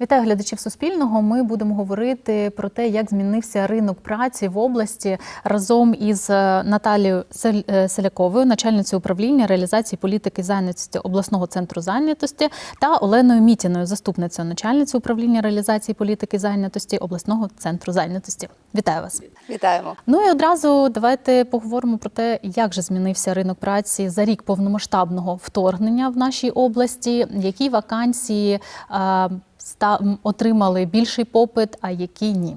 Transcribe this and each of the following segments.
Вітаю глядачів Суспільного. Ми будемо говорити про те, як змінився ринок праці в області разом із е, Наталією Сель- е, Селяковою, начальницею управління реалізації політики зайнятості обласного центру зайнятості, та Оленою Мітіною, заступницею начальниці управління реалізації політики зайнятості обласного центру зайнятості. Вітаю вас. Вітаємо. Ну і одразу давайте поговоримо про те, як же змінився ринок праці за рік повномасштабного вторгнення в нашій області, які вакансії е, отримали більший попит, а які ні.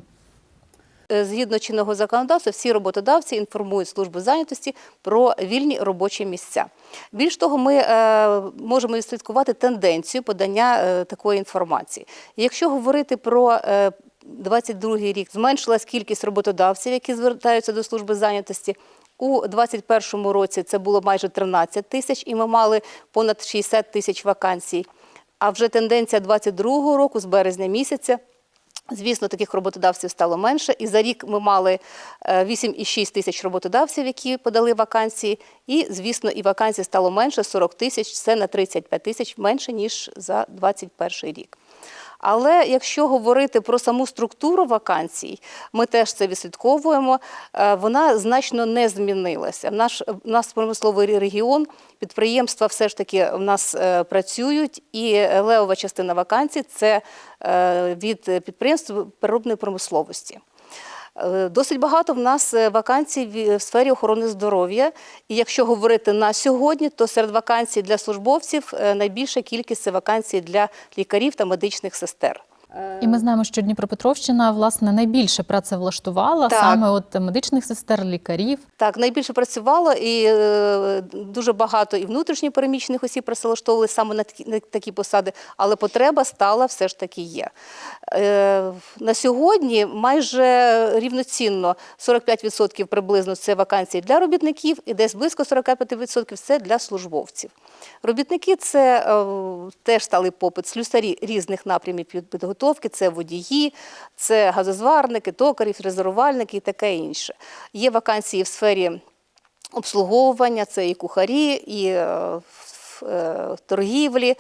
Е, Згідно чинного законодавства, всі роботодавці інформують службу зайнятості про вільні робочі місця. Більш того, ми е, можемо відслідкувати тенденцію подання е, такої інформації. Якщо говорити про е, 22 рік, зменшилась кількість роботодавців, які звертаються до служби зайнятості. У 2021 році це було майже 13 тисяч, і ми мали понад 60 тисяч вакансій. А вже тенденція 2022 року з березня місяця Звісно, таких роботодавців стало менше. І за рік ми мали е, 8,6 тисяч роботодавців, які подали вакансії. І, звісно, і вакансій стало менше 40 тисяч, це на 35 тисяч менше, ніж за 2021 рік. Але якщо говорити про саму структуру вакансій, ми теж це відслідковуємо, е, вона значно не змінилася. Наш, нас промисловий регіон, підприємства все ж таки в нас е, працюють, і левова частина вакансій це е, від підприємств переробної промисловості. Е, Досить багато в нас е, вакансій в- сфері охорони здоров'я. І якщо говорити на сьогодні, то серед вакансій для службовців е, найбільша кількість це вакансій для лікарів та медичних сестер. І ми знаємо, що Дніпропетровщина власне найбільше працевлаштувала Так. саме от медичних сестер, лікарів. Так, найбільше працювало і е, дуже багато і внутрішньо переміщених осіб працевлаштовували саме на такі, на такі посади, але потреба стала все ж таки є. Е, на сьогодні майже рівноцінно 45% приблизно це вакансії для робітників, і десь близько 45% це для службовців. Робітники це е, теж стали попит, слюсарі різних напрямів під- підготовки, це водії, це газозварники, токарі, фрезерувальники і таке інше. Є вакансії в сфері обслуговування, це і кухарі, і е, в- е, торгівлі.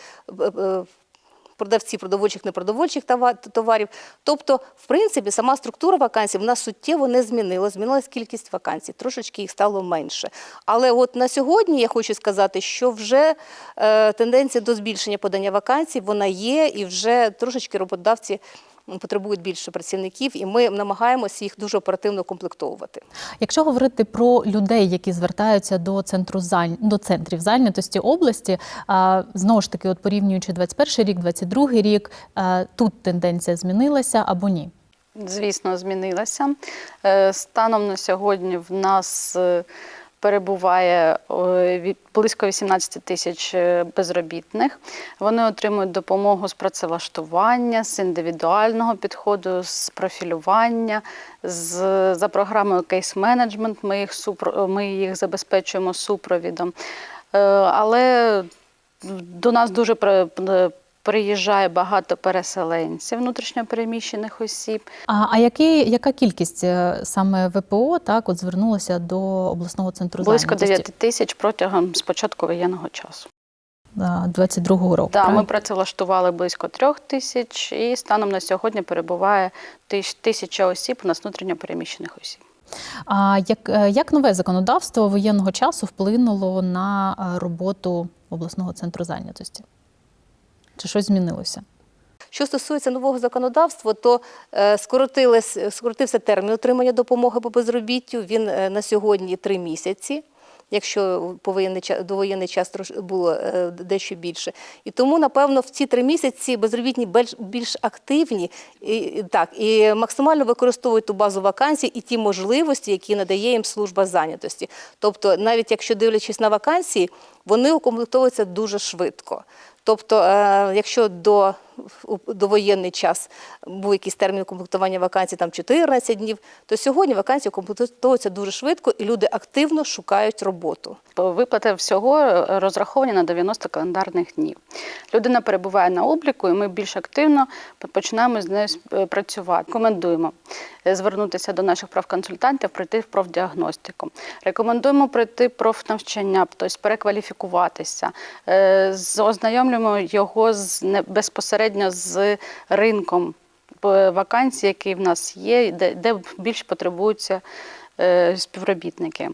Продавці продовольчих, непродовольчих товарів. Тобто, в принципі, сама структура вакансій вона суттєво не змінила. Змінилась кількість вакансій, трошечки їх стало менше. Але от на сьогодні я хочу сказати, що вже е, тенденція до збільшення подання вакансій вона є, і вже трошечки роботодавці потребують більше працівників, і ми намагаємося їх дуже оперативно комплектовувати. Якщо говорити про людей, які звертаються до центру зайня- до центрів зайнятості області, знову ж таки, от порівнюючи 21 рік, 22 рік, тут тенденція змінилася або ні? Звісно, змінилася. Е, Станом на сьогодні в нас е, перебуває е, близько 18 тисяч е, безробітних. Вони отримують допомогу з працевлаштування, з індивідуального підходу, з профілювання, з, за програмою кейс-менеджмент. Ми їх, ми їх забезпечуємо супровідом. Е, Але до нас дуже приїжджає багато переселенців, внутрішньопереміщених осіб. А, а які, яка кількість е, саме ВПО так от звернулася до обласного центру Близько зайнятості 9 тисяч протягом спочатку воєнного часу. 22 року? Да, ми працевлаштували близько трьох тисяч, і станом на сьогодні перебуває тисяч- тисяча осіб у нас внутрішньопереміщених осіб. А як, е, як нове законодавство воєнного часу вплинуло на е, роботу обласного центру зайнятості? Чи щось змінилося? Що стосується нового законодавства, то е, скоротився термін отримання допомоги по безробіттю. Він е, на сьогодні три місяці. Якщо повоєнний час довоєнний час було е, дещо більше, і тому напевно в ці три місяці безробітні більш, активні і так і максимально використовують ту базу вакансій і ті можливості, які надає їм служба зайнятості. Тобто, навіть якщо дивлячись на вакансії, вони укомплектовуються дуже швидко. Тобто, е, якщо до, у довоєнний час був якийсь термін комплектування вакансій, там 14 днів, то сьогодні вакансії комплектуються дуже швидко і люди активно шукають роботу. Виплати всього розраховані на 90 календарних днів. Людина перебуває на обліку, і ми більш активно починаємо з нею е, працювати. Рекомендуємо е, звернутися до наших правконсультантів, пройти в профдіагностику. Рекомендуємо пройти профнавчання, тобто перекваліфікуватися. Е, Ознайомлюємо його з безпосередньо безпосередньо з ринком е, вакансій, який в нас є, де, більш потребуються е, співробітники.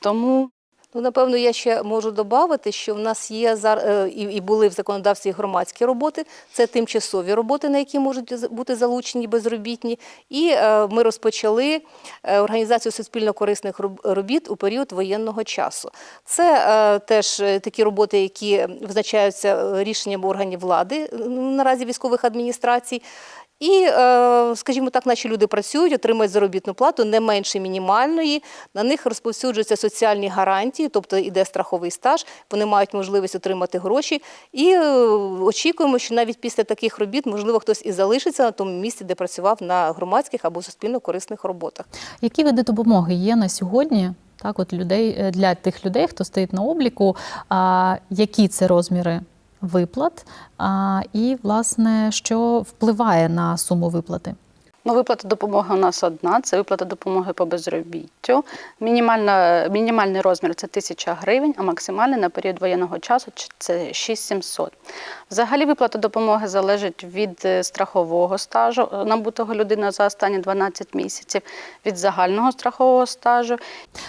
Тому Ну, напевно, я ще можу додати, що в нас є е, і були в законодавстві громадські роботи, це тимчасові роботи, на які можуть бути залучені безробітні. І е, ми розпочали е, організацію суспільно-корисних робіт у період воєнного часу. Це теж такі роботи, які визначаються рішенням органів влади, наразі військових адміністрацій. І, е, скажімо так, наші люди працюють, отримують заробітну плату не менше мінімальної. На них розповсюджуються соціальні гарантії, тобто іде страховий стаж, вони мають можливість отримати гроші. І е, очікуємо, що навіть після таких робіт, можливо, хтось і залишиться на тому місці, де працював на громадських або суспільно-корисних роботах. Які види допомоги є на сьогодні? Так, от людей е, для тих людей, хто стоїть на обліку, а, які це розміри виплат, а, і власне що впливає на суму виплати? Ну, виплата допомоги у нас одна, це виплата допомоги по безробіттю. Мінімальна, мінімальний розмір це 1000 гривень, а максимальний на період воєнного часу це 6700. Взагалі виплата допомоги залежить від е, страхового стажу, е, набутого людини за останні 12 місяців, від загального страхового стажу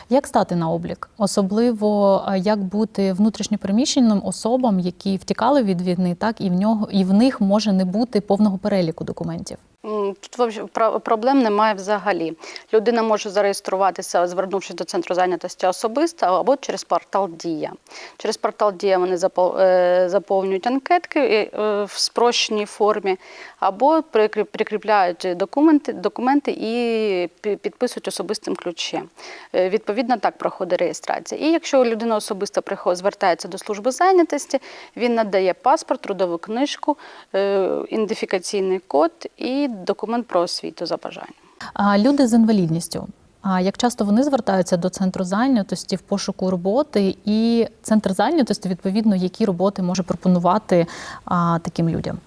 Як стати на облік? Особливо як бути внутрішньопереміщеним особам, які втікали від війни, так і в нього і в них може не бути повного переліку документів. Тут проблем немає взагалі. Людина може зареєструватися, звернувшись до центру зайнятості особисто або через портал Дія. Через портал Дія вони е, заповнюють анкетки е, в спрощеній формі, або прикріпляють документи, документи і підписують особистим ключем. Е, Відповідно, так проходить реєстрація. І якщо людина особисто звертається до служби зайнятості, він надає паспорт, трудову книжку, е, ідентифікаційний код і документ про освіту за бажанням. А люди з інвалідністю. А як часто вони звертаються до центру зайнятості в пошуку роботи, і центр зайнятості, відповідно, які роботи може пропонувати а, таким людям?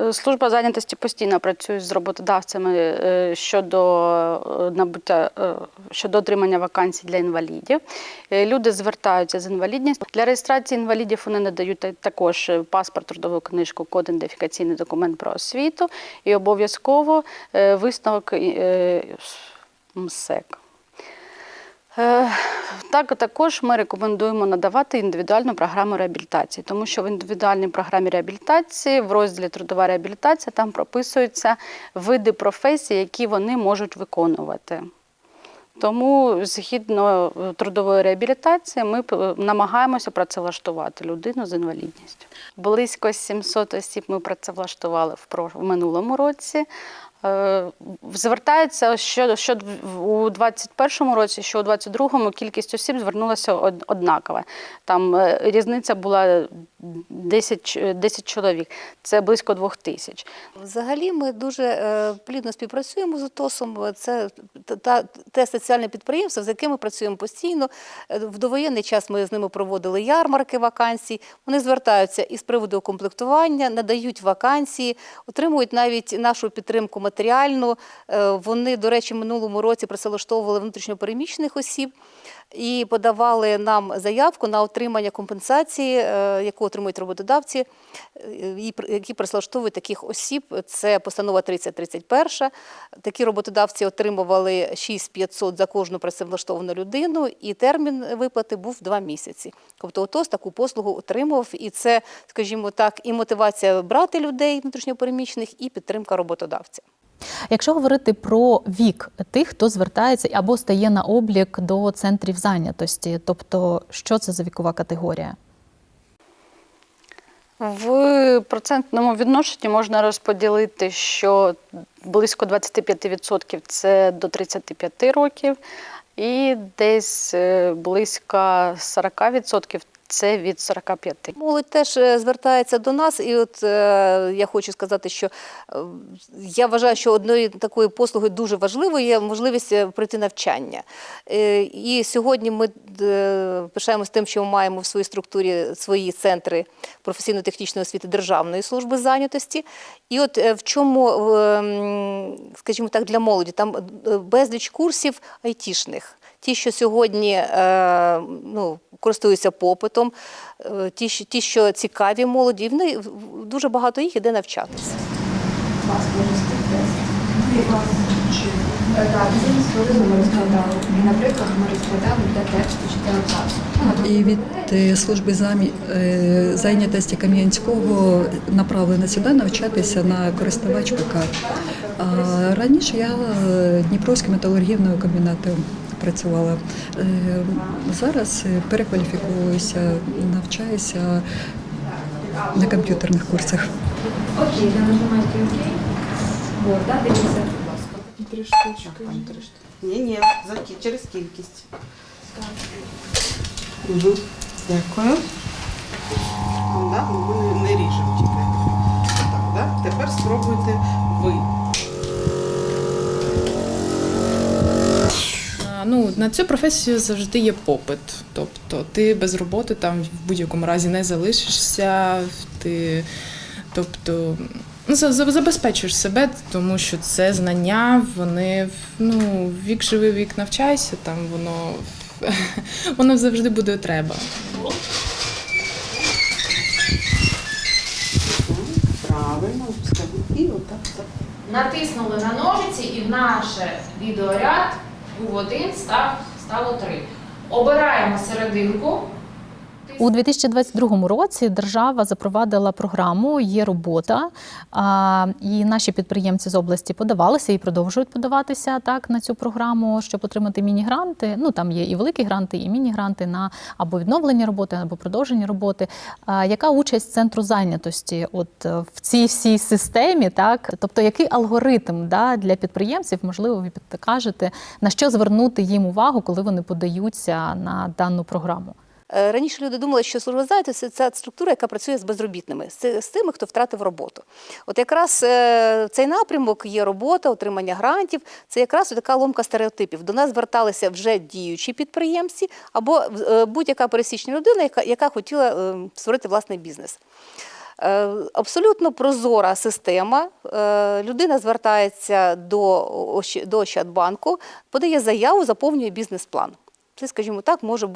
Е, Служба зайнятості постійно працює з роботодавцями е, щодо е, набуття щодо отримання вакансій для інвалідів. Люди звертаються з інвалідністю. Для реєстрації інвалідів вони надають також паспорт, трудову книжку, код ідентифікаційний документ про освіту і обов'язково висновок МСЕК. Е, Так, також ми рекомендуємо надавати індивідуальну програму реабілітації, тому що в індивідуальній програмі реабілітації в розділі трудова реабілітація там прописуються види професій, які вони можуть виконувати. Тому згідно е, трудової реабілітації ми намагаємося працевлаштувати людину з інвалідністю. Близько 700 осіб ми працевлаштували в минулому році. Е, Звертається що, що у 21-му році, що у 22-му кількість осіб звернулася однакова. Там е, різниця була 10, 10 чоловік, це близько двох тисяч. Взагалі ми дуже е, плідно співпрацюємо з УТОСом. Це та- те соціальне підприємство, з яким ми працюємо постійно. Е, В довоєнний час ми з ними проводили ярмарки вакансій. Вони звертаються із приводу комплектування, надають вакансії, отримують навіть нашу підтримку матеріальну. Е, Вони, до речі, минулому році працевлаштовували внутрішньопереміщених осіб і подавали нам заявку на отримання компенсації, е, яку отримують роботодавці, е, які прислаштовують таких осіб. Це постанова 3031. Такі роботодавці отримували 6500 за кожну працевлаштовану людину, і термін виплати був 2 місяці. Тобто ОТОС таку послугу отримував, і це, скажімо так, і мотивація брати людей внутрішньопереміщених, і підтримка роботодавця. Якщо говорити про вік тих, хто звертається або стає на облік до центрів зайнятості, тобто що це за вікова категорія? В процентному відношенні можна розподілити, що близько 25% це до 35 років, і десь е, близько 40% це від 45. Молодь теж е, звертається до нас, і от е, я хочу сказати, що е, я вважаю, що одною такою послугою дуже важливою є можливість е, пройти навчання. Е, і сьогодні ми е, пишаємося тим, що ми маємо в своїй структурі свої центри професійно-технічної освіти Державної служби зайнятості. І от е, в чому, е, скажімо так, для молоді там е, безліч курсів айтішних. Ті, що сьогодні е, ну, користуються попитом, е, ті, ті, що цікаві молоді, вони дуже багато їх іде навчатися. Так, наприклад, ми розглядали для тексту чи І від е, служби зайнятості Кам'янського направлено сюди навчатися на користувач ПК. Раніше я Дніпровським металургійною комбінатом працювала. Е, Зараз е, перекваліфікуюся, навчаюся на комп'ютерних курсах. Окей, ви нажимаєте окей. Вот, да, дивіться, будь ласка. Три штучки. Ні, ні, за кі- через кількість. Угу. Дякую. Ну, да, ми не, не ріжемо тільки. Так, да? Тепер спробуйте ви. А, Ну, на цю професію завжди є попит. Тобто ти без роботи там в будь-якому разі не залишишся. Ти, тобто, ну, за- за- забезпечуєш себе, тому що це знання, вони ну, вік живий, вік навчайся, там воно, воно завжди буде треба. Правильно, скажу. І отак. натиснули на ножиці і в наш відеоряд був один, став, стало три. Обираємо серединку. У 2022 році держава запровадила програму Є робота, і наші підприємці з області подавалися і продовжують подаватися так на цю програму, щоб отримати міні-гранти. Ну там є і великі гранти, і міні-гранти на або відновлення роботи, або продовження роботи. Яка участь центру зайнятості? От е, в цій всій системі, так тобто, який алгоритм да, для підприємців, можливо, ви підкажете, на що звернути їм увагу, коли вони подаються на дану програму? Е, Раніше люди думали, що служба зайнятості – це структура, яка працює з безробітними, з, тими, хто втратив роботу. От якраз е, цей напрямок є робота, отримання грантів. Це якраз така ломка стереотипів. До нас зверталися вже діючі підприємці або е, будь-яка пересічна людина, яка, яка хотіла створити власний бізнес. Абсолютно прозора система. Людина звертається до Ощадбанку, подає заяву, заповнює бізнес-план. Це, скажімо так, може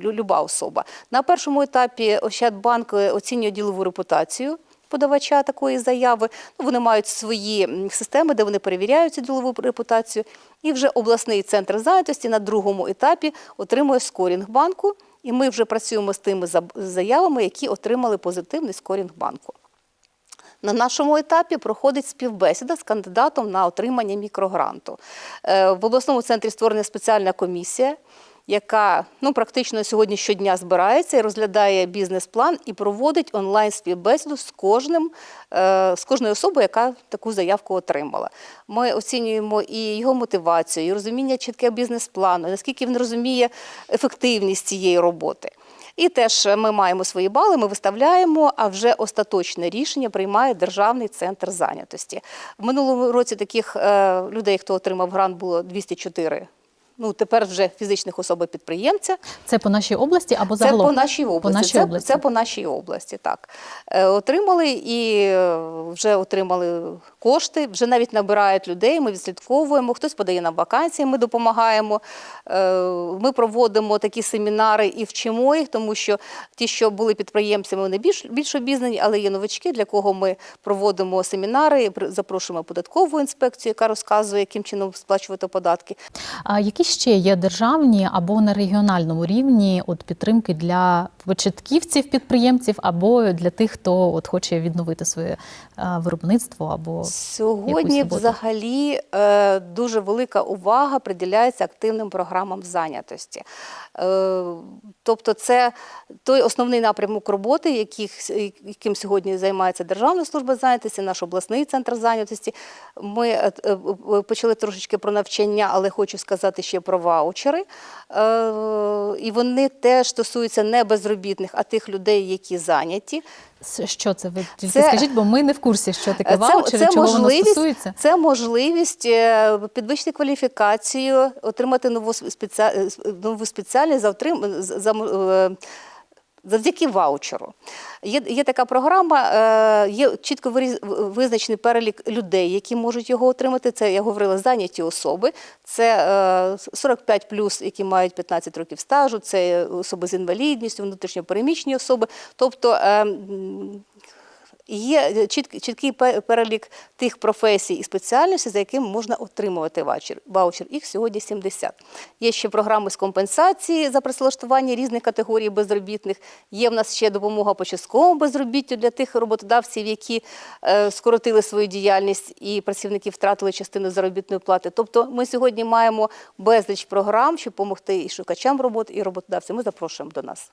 люба особа. На першому етапі Ощадбанк е, оцінює ділову репутацію подавача такої заяви. Ну, вони мають свої системи, де вони перевіряють цю ділову репутацію. І вже обласний центр зайнятості на другому етапі отримує скорінг банку. І ми вже працюємо з тими заявами, які отримали позитивний скорінг банку. На нашому етапі проходить співбесіда з кандидатом на отримання мікрогранту. Е, В обласному центрі створена спеціальна комісія, яка ну, практично сьогодні щодня збирається і розглядає бізнес-план і проводить онлайн співбесіду з кожним е, з кожною особою, яка таку заявку отримала. Ми оцінюємо і його мотивацію, і розуміння чітке бізнес-плану, наскільки він розуміє ефективність цієї роботи. І теж ми маємо свої бали, ми виставляємо, а вже остаточне рішення приймає Державний центр зайнятості. В минулому році таких е, людей, хто отримав грант, було 204. Ну, тепер вже фізичних особи підприємця. Це по нашій області або Це по нашій області. нашій це, області. це по нашій області, так. Е, отримали і е, вже отримали кошти, вже навіть набирають людей, ми відслідковуємо, хтось подає на вакансії, ми допомагаємо. Е, ми проводимо такі семінари і вчимо їх, тому що ті, що були підприємцями, вони більш, більш обізнані, але є новачки, для кого ми проводимо семінари, запрошуємо податкову інспекцію, яка розказує, яким чином сплачувати податки. А які ще є державні або на регіональному рівні от підтримки для початківців підприємців або для тих, хто от хоче відновити своє е, виробництво або Сьогодні взагалі е, дуже велика увага приділяється активним програмам зайнятості. Е, тобто, це той основний напрямок роботи, яких, яким сьогодні займається Державна служба зайнятості, наш обласний центр зайнятості. Ми е, е, е, почали трошечки про навчання, але хочу сказати ще про ваучери. Е, і вони теж стосуються не безробітних, а тих людей, які зайняті. Що це? Ви тільки Це- скажіть, бо ми не в курсі, що таке Це, ваучери, це, чого воно стосується. це можливість е, підвищити кваліфікацію, отримати нову, спеці... спеціальність за, отрим... за, е, завдяки ваучеру. Є, є така програма, е, є чітко визначений перелік людей, які можуть його отримати. Це я говорила зайняті особи. Це е, 45 які мають 15 років стажу, це особи з інвалідністю, внутрішньопереміщені особи. Тобто е, м, Є чіткий перелік тих професій і спеціальностей, за якими можна отримувати ваучер. Їх сьогодні 70. Є ще програми з компенсації за працевлаштування різних категорій безробітних. Є в нас ще допомога по частковому безробіттю для тих роботодавців, які е, скоротили свою діяльність і працівники втратили частину заробітної плати. Тобто ми сьогодні маємо безліч програм, щоб допомогти і шукачам роботи, і роботодавцям. Ми запрошуємо до нас.